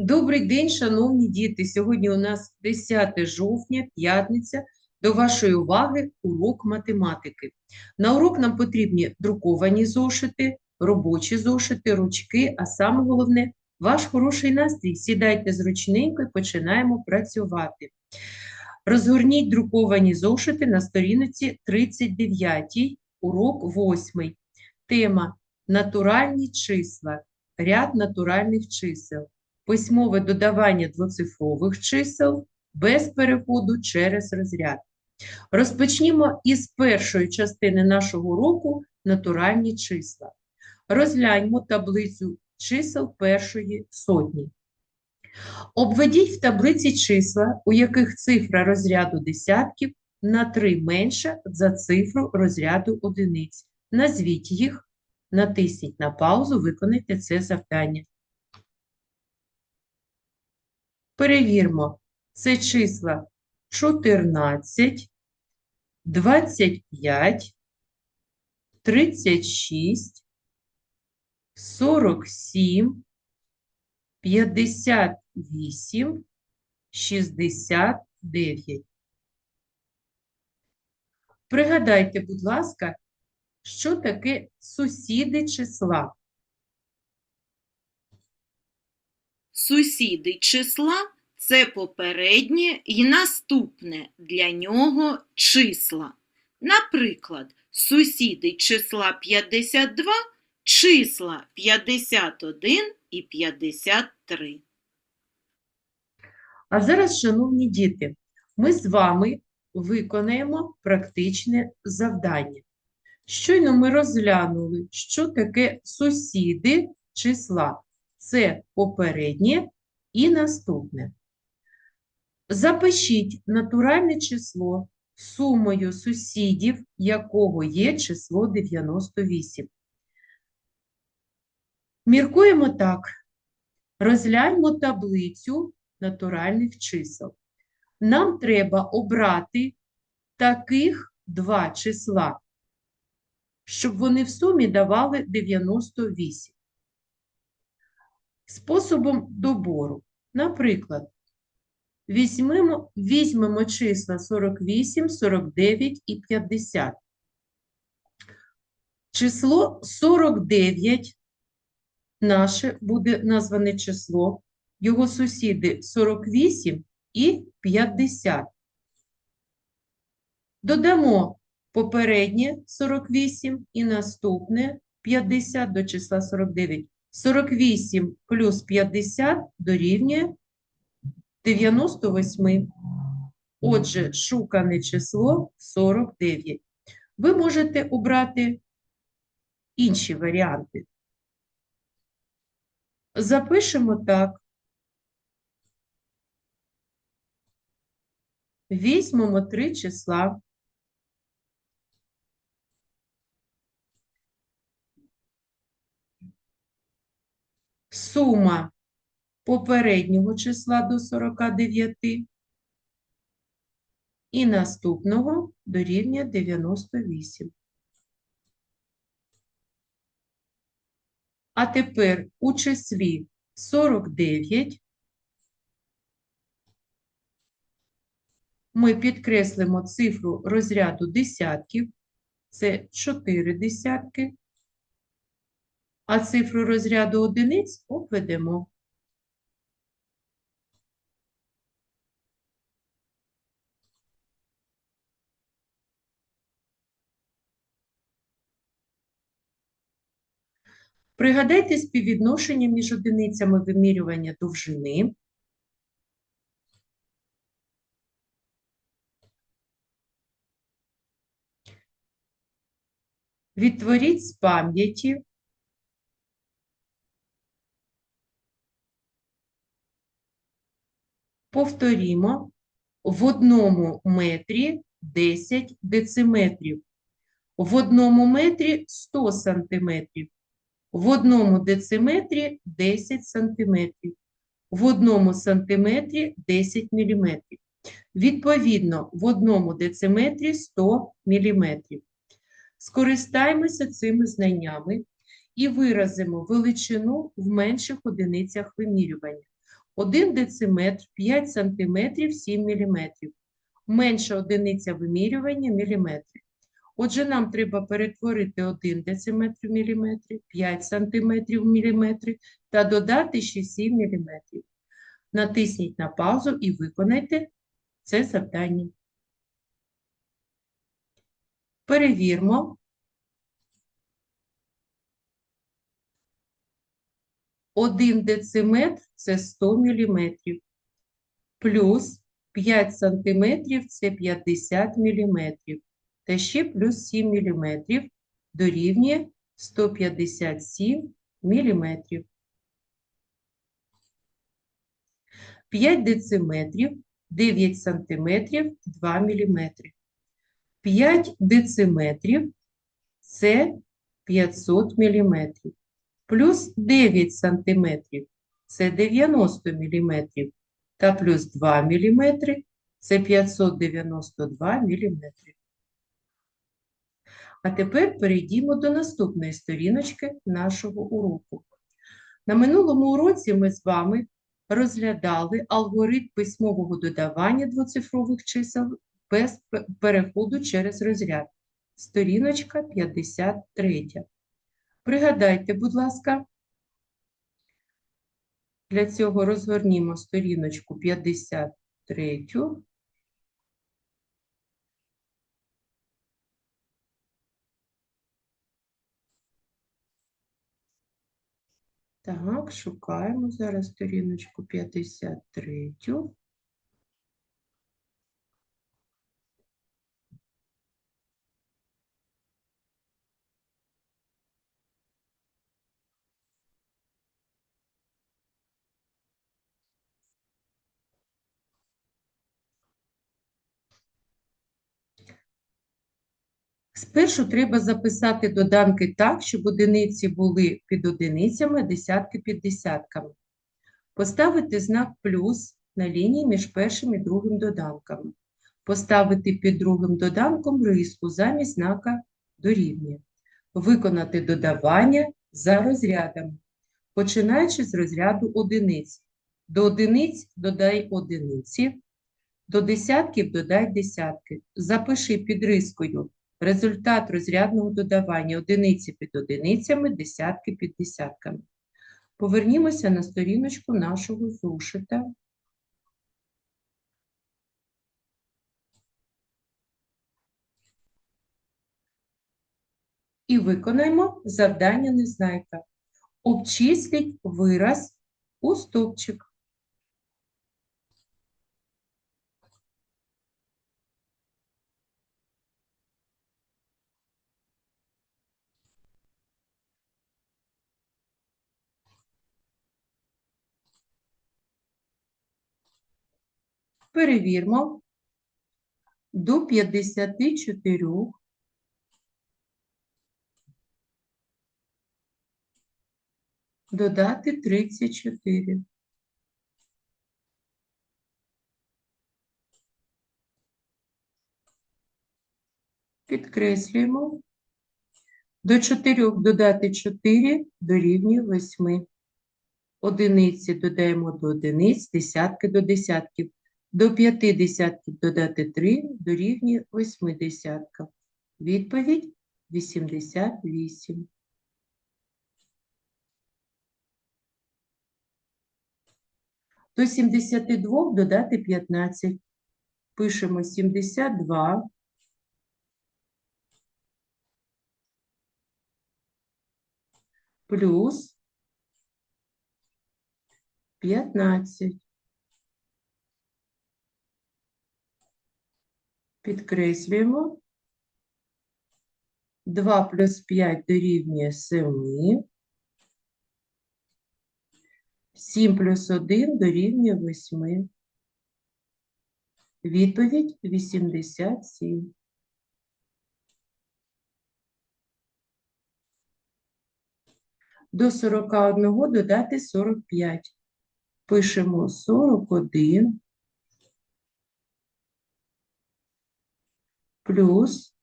Добрий день, шановні діти! Сьогодні у нас 10 жовтня, п'ятниця. До вашої уваги урок математики. На урок нам потрібні друковані зошити, робочі зошити, ручки, а саме головне ваш хороший настрій. Сідайте зручненько і починаємо працювати. Розгорніть друковані зошити на сторінці 39, урок 8. Тема Натуральні числа, ряд натуральних чисел письмове додавання двоцифрових чисел без переходу через розряд. Розпочнімо із першої частини нашого уроку натуральні числа. Розгляньмо таблицю чисел першої сотні. Обведіть в таблиці числа, у яких цифра розряду десятків на 3 менша за цифру розряду одиниць. Назвіть їх, натисніть на паузу, виконайте це завдання. Перевірмо, це числа 14, 25, 36, 47, 58, 69. Пригадайте, будь ласка, що таке сусіди числа? Сусіди числа це попереднє і наступне для нього числа. Наприклад, сусіди числа 52 числа 51 і 53. А зараз, шановні діти, ми з вами виконаємо практичне завдання. Щойно ми розглянули, що таке сусіди числа. Це попереднє і наступне. Запишіть натуральне число сумою сусідів, якого є число 98. Міркуємо так. Розгляньмо таблицю натуральних чисел. Нам треба обрати таких два числа, щоб вони в сумі давали 98. Способом добору. Наприклад, візьмемо, візьмемо числа 48, 49 і 50. Число 49 наше буде назване число, його сусіди 48 і 50. Додамо попереднє 48 і наступне 50 до числа 49. 48 плюс 50 дорівнює 98. Отже, шукане число 49. Ви можете обрати інші варіанти. Запишемо так. Візьмемо три числа. Сума попереднього числа до 49 і наступного дорівнює 98. А тепер у числі 49 ми підкреслимо цифру розряду десятків, це 4 десятки, а цифру розряду одиниць обведемо. Пригадайте співвідношення між одиницями вимірювання довжини. Відтворіть з пам'яті Повторімо, в одному метрі 10 дециметрів, в одному метрі 100 сантиметрів, в одному дециметрі 10 сантиметрів, в одному сантиметрі 10 міліметрів. Відповідно, в одному дециметрі 100 міліметрів. Скористаємося цими знаннями і виразимо величину в менших одиницях вимірювання. 1 дециметр 5 сантиметрів 7 міліметрів. Менша одиниця вимірювання міліметрів. Отже, нам треба перетворити 1 дециметр в міліметри, 5 сантиметрів в міліметри та додати ще 7 міліметрів. Натисніть на паузу і виконайте це завдання. Перевірмо. Один дециметр це 100 міліметрів. Плюс 5 сантиметрів це 50 міліметрів. Та ще плюс 7 міліметрів дорівнює 157 міліметрів. 5 дециметрів 9 сантиметрів 2 міліметри. 5 дециметрів це 500 міліметрів. Плюс 9 сантиметрів це 90 міліметрів. Та плюс 2 міліметри це 592 міліметри. А тепер перейдімо до наступної сторіночки нашого уроку. На минулому уроці ми з вами розглядали алгоритм письмового додавання двоцифрових чисел без переходу через розряд. Сторіночка 53. Пригадайте, будь ласка, для цього розгорнімо сторіночку 53. Так, шукаємо зараз сторіночку 53. Спершу треба записати доданки так, щоб одиниці були під одиницями, десятки під десятками. Поставити знак плюс на лінії між першим і другим доданками. Поставити під другим доданком риску замість знака дорівнює. Виконати додавання за розрядами, починаючи з розряду одиниць. До одиниць додай одиниці, до десятків додай десятки. Запиши під рискою результат розрядного додавання одиниці під одиницями, десятки під десятками. Повернімося на сторіночку нашого зошита. І виконаємо завдання незнайка. Обчисліть вираз у стовпчик. Перевірмо. До 54 додати 34. Підкреслюємо. До 4 додати 4 дорівнює 8. Одиниці додаємо до одиниць, десятки до десятків. До п'яти десятків додати 3 дорівнює 8 десяткам. Відповідь 88. До 72 додати 15. Пишемо 72 плюс 15. Підкреслюємо. 2 плюс 5 дорівнює 7. 7 плюс 1 дорівнює 8. Відповідь 87. До 41 додати 45. Пишемо 41 плюс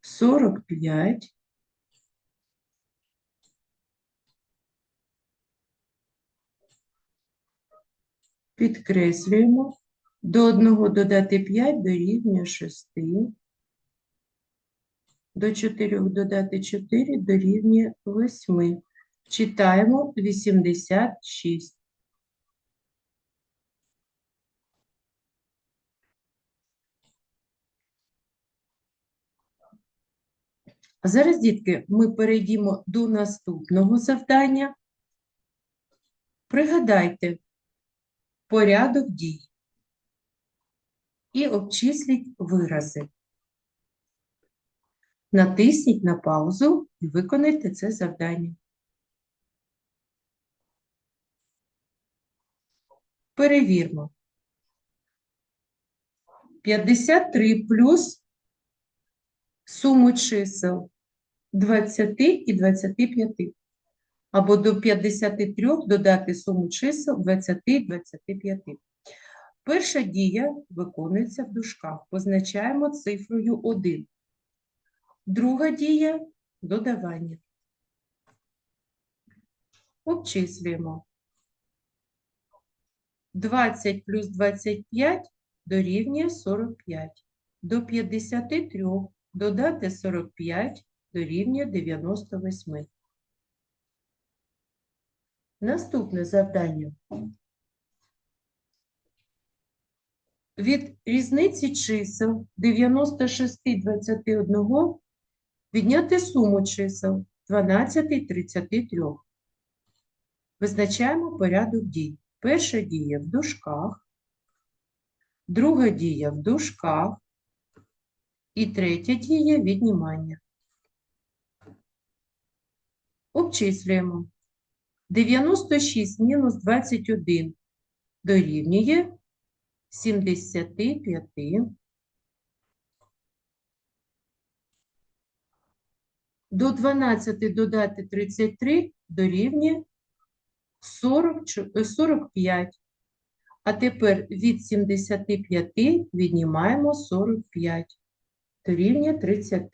45 Підкреслюємо. До 1 додати 5 дорівнює 6. До 4 додати 4 дорівнює 8. Читаємо 86. А зараз, дітки, ми перейдемо до наступного завдання. Пригадайте порядок дій і обчисліть вирази. Натисніть на паузу і виконайте це завдання. Перевірмо. 53 плюс суму чисел 20 і 25. Або до 53 додати суму чисел 20 і 25. Перша дія виконується в дужках. Позначаємо цифрою 1. Друга дія – додавання. Обчислюємо. 20 плюс 25 дорівнює 45. До 53 додати 45 дорівнює 98. Наступне завдання. Від різниці чисел 96 і 21 відняти суму чисел 12 і 33. Визначаємо порядок дій. Перша дія в дужках, друга дія в дужках і третя дія віднімання. Обчислюємо. 96 мінус 21 дорівнює 75. До 12 додати 33 дорівнює 40, е, 45. А тепер від 75 віднімаємо 45. Дорівнює 30.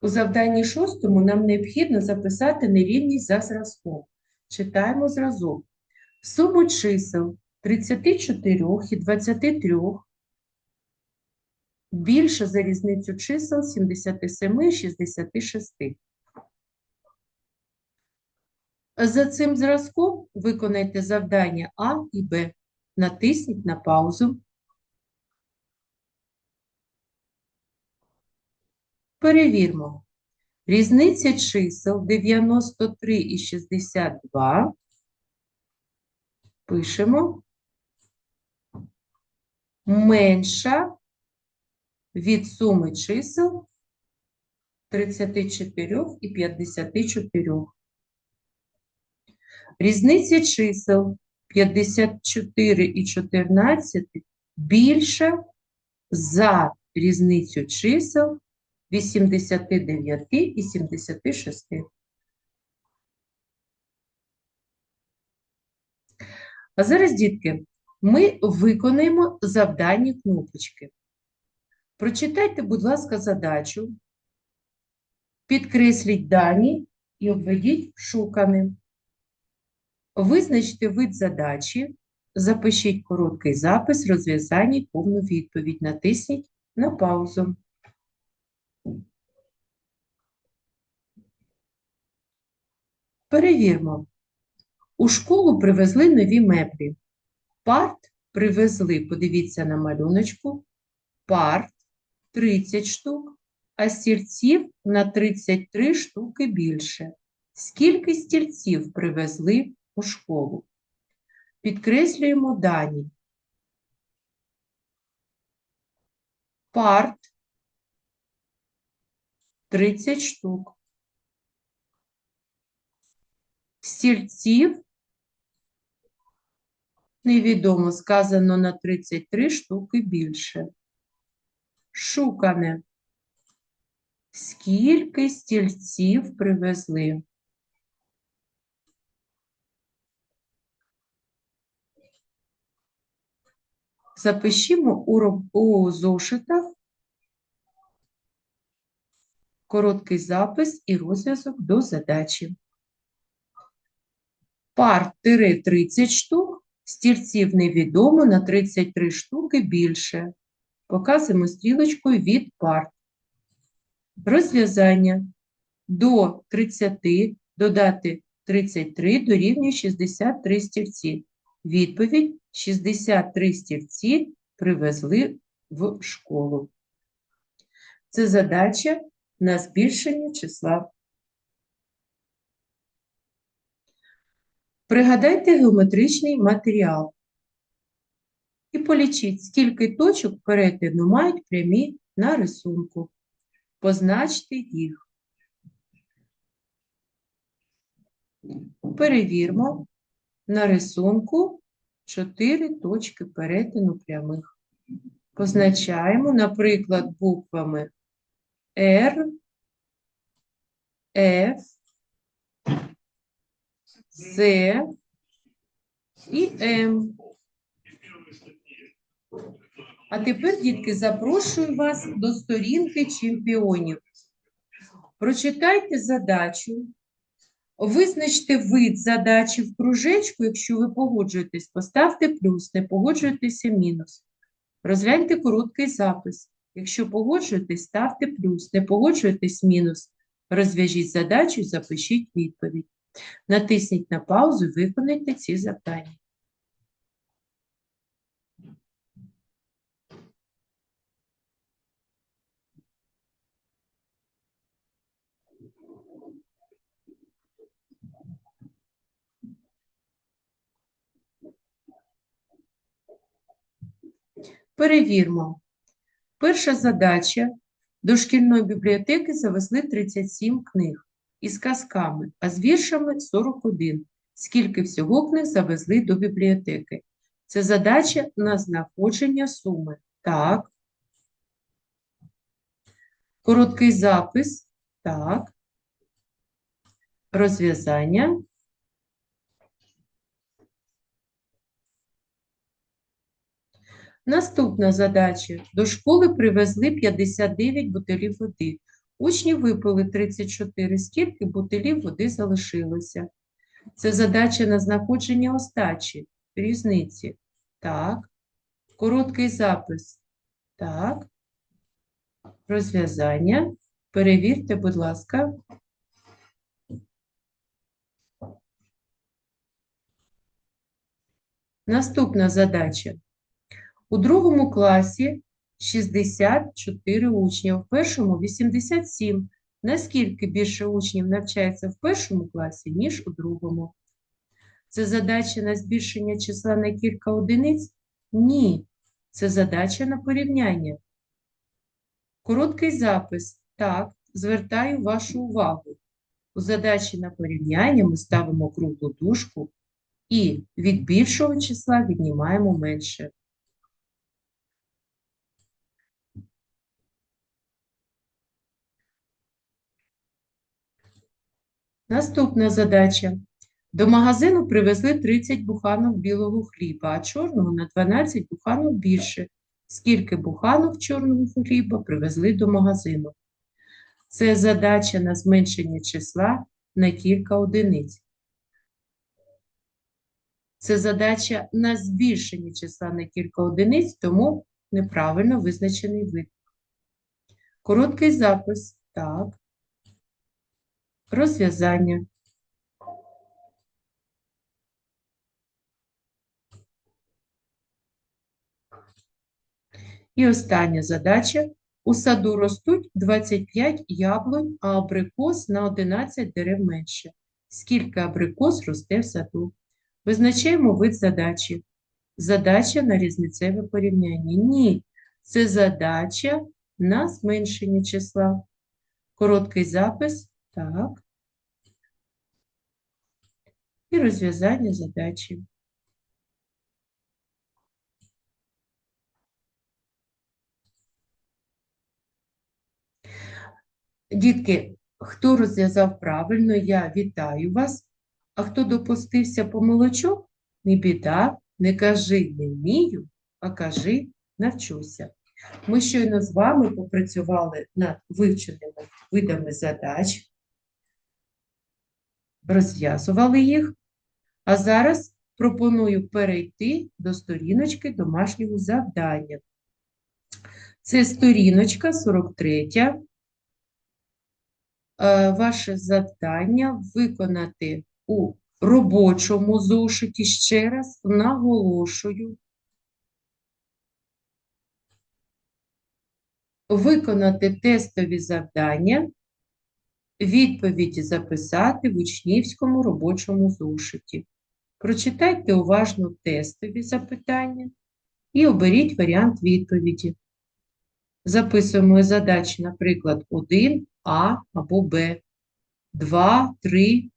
У завданні шостому нам необхідно записати нерівність за зразком. Читаємо зразок. Суму чисел 34 і 23 більше за різницю чисел 77 і 66. За цим зразком виконайте завдання А і Б. Натисніть на паузу. Перевірмо. Різниця чисел 93 і 62. Пишемо. Менша від суми чисел 34 і 54. Різниця чисел 54 і 14 більша за різницю чисел 89 і 76. А зараз, дітки, ми виконаємо завдання кнопочки. Прочитайте, будь ласка, задачу, підкресліть дані і обведіть шуками. Визначте вид задачі, запишіть короткий запис, розв'язання повну відповідь. Натисніть на паузу. Перевірмо. У школу привезли нові меблі. Парт привезли, подивіться на малюночку, парт 30 штук, а стільців на 33 штуки більше. Скільки стільців привезли у школу? Підкреслюємо дані. Парт 30 штук. Стільців невідомо, сказано на 33 штуки більше. Шукане. Скільки стільців привезли? Запишімо у, зошитах короткий запис і розв'язок до задачі. Пар тире 30 штук, стільців невідомо на 33 штуки більше. Показуємо стрілочкою від парт. Розв'язання. До 30 додати 33 дорівнює 63 стільці. Відповідь 63 стільці привезли в школу. Це задача на збільшення числа. Пригадайте геометричний матеріал і полічіть, скільки точок перетину мають прямі на рисунку. Позначте їх. Перевірмо на рисунку 4 точки перетину прямих. Позначаємо, наприклад, буквами R, F, С і М. А тепер, дітки, запрошую вас до сторінки чемпіонів. Прочитайте задачу, визначте вид задачі в кружечку, якщо ви погоджуєтесь, поставте плюс, не погоджуєтеся мінус. Розгляньте короткий запис. Якщо погоджуєтесь, ставте плюс, не погоджуєтесь мінус. Розв'яжіть задачу і запишіть відповідь. Натисніть на паузу і виконайте ці завдання. Перевірмо. Перша задача. До шкільної бібліотеки завезли 37 книг із казками, а з віршами 41. Скільки всього книг завезли до бібліотеки? Це задача на знаходження суми. Так. Короткий запис. Так. Розв'язання. Наступна задача. До школи привезли 59 бутилів води. Учні випили 34. Скільки бутилів води залишилося? Це задача на знаходження остачі, різниці. Так. Короткий запис. Так. Розв'язання. Перевірте, будь ласка. Наступна задача. У другому класі 64 учня, в першому 87. Наскільки більше учнів навчається в першому класі, ніж у другому? Це задача на збільшення числа на кілька одиниць? Ні. Це задача на порівняння. Короткий запис. Так, звертаю вашу увагу. У задачі на порівняння ми ставимо круглу дужку і від більшого числа віднімаємо менше. Наступна задача. До магазину привезли 30 буханок білого хліба, а чорного на 12 буханок більше. Скільки буханок чорного хліба привезли до магазину? Це задача на зменшення числа на кілька одиниць. Це задача на збільшення числа на кілька одиниць, тому неправильно визначений вид. Короткий запис. Так. Розв'язання. І остання задача. У саду ростуть 25 яблунь, а абрикос на 11 дерев менше. Скільки абрикос росте в саду? Визначаємо вид задачі. Задача на різницеве порівняння. Ні, це задача на зменшення числа. Короткий запис. Так. І розв'язання задачі. Дітки, хто розв'язав правильно, я вітаю вас. А хто допустився помилочок, не біда, не кажи не вмію, а кажи навчуся. Ми щойно з вами попрацювали над вивченими видами задач, розв'язували їх, а зараз пропоную перейти до сторіночки домашнього завдання. Це сторіночка 43. Е, Ваше завдання виконати у робочому зошиті. Ще раз наголошую. Виконати тестові завдання, відповіді записати в учнівському робочому зошиті. Прочитайте уважно тестові запитання і оберіть варіант відповіді. Записуємо задачі, наприклад, 1, А або Б, 2, 3.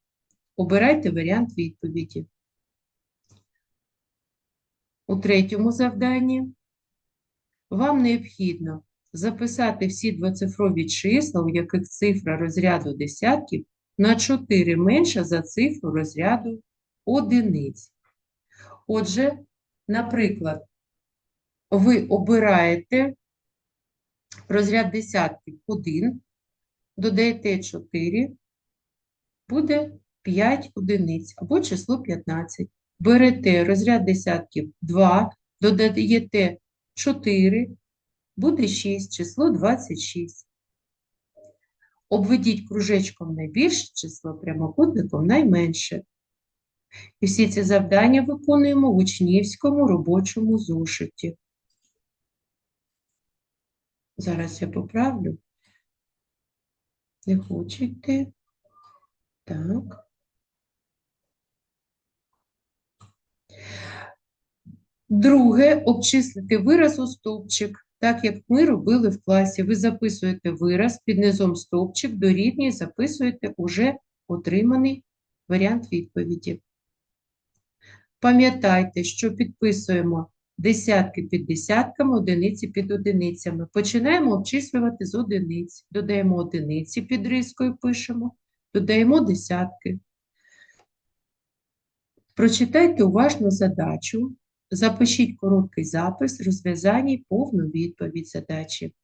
Обирайте варіант відповіді. У третьому завданні вам необхідно записати всі двоцифрові числа, у яких цифра розряду десятків на 4 менша за цифру розряду одиниць. Отже, наприклад, ви обираєте розряд десятків 1, додаєте 4, буде 5 одиниць або число 15. Берете розряд десятків 2, додаєте 4, буде 6, число 26. Обведіть кружечком найбільше число, прямокутником найменше. І всі ці завдання виконуємо в учнівському робочому зошиті. Зараз я поправлю. Не хоче йти. Так. Друге, обчислити вираз у стовпчик, так як ми робили в класі. Ви записуєте вираз під низом стовпчик, дорівнює, записуєте уже отриманий варіант відповіді. Пам'ятайте, що підписуємо десятки під десятками, одиниці під одиницями. Починаємо обчислювати з одиниць. Додаємо одиниці під рискою, пишемо, додаємо десятки. Прочитайте уважно задачу, запишіть короткий запис, розв'язання і повну відповідь задачі.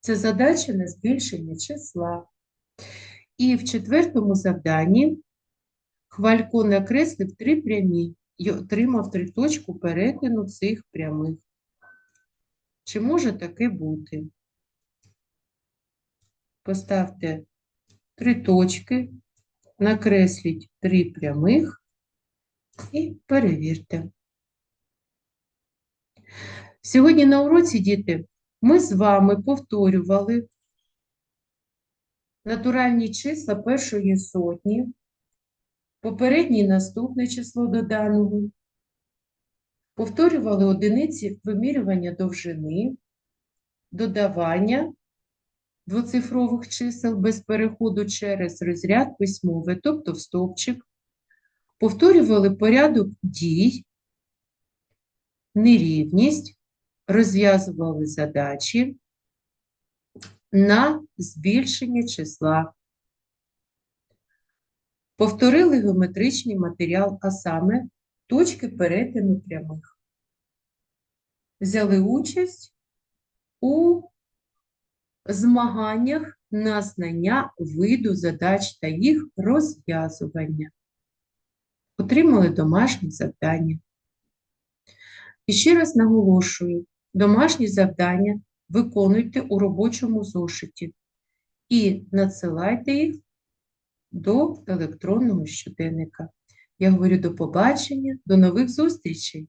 Це задача на збільшення числа. І в четвертому завданні Хвалько накреслив три прямі і отримав три точку перетину цих прямих. Чи може таке бути? Поставте три точки, накресліть три прямих і перевірте. Сьогодні на уроці, діти, ми з вами повторювали натуральні числа першої сотні, попереднє і наступне число доданого, повторювали одиниці вимірювання довжини, додавання двоцифрових чисел без переходу через розряд письмовий, тобто в стовпчик, повторювали порядок дій, нерівність, розв'язували задачі на збільшення числа. Повторили геометричний матеріал, а саме точки перетину прямих. Взяли участь у змаганнях на знання виду задач та їх розв'язування. Отримали домашні завдання. І ще раз наголошую, домашні завдання виконуйте у робочому зошиті і надсилайте їх до електронного щоденника. Я говорю до побачення, до нових зустрічей!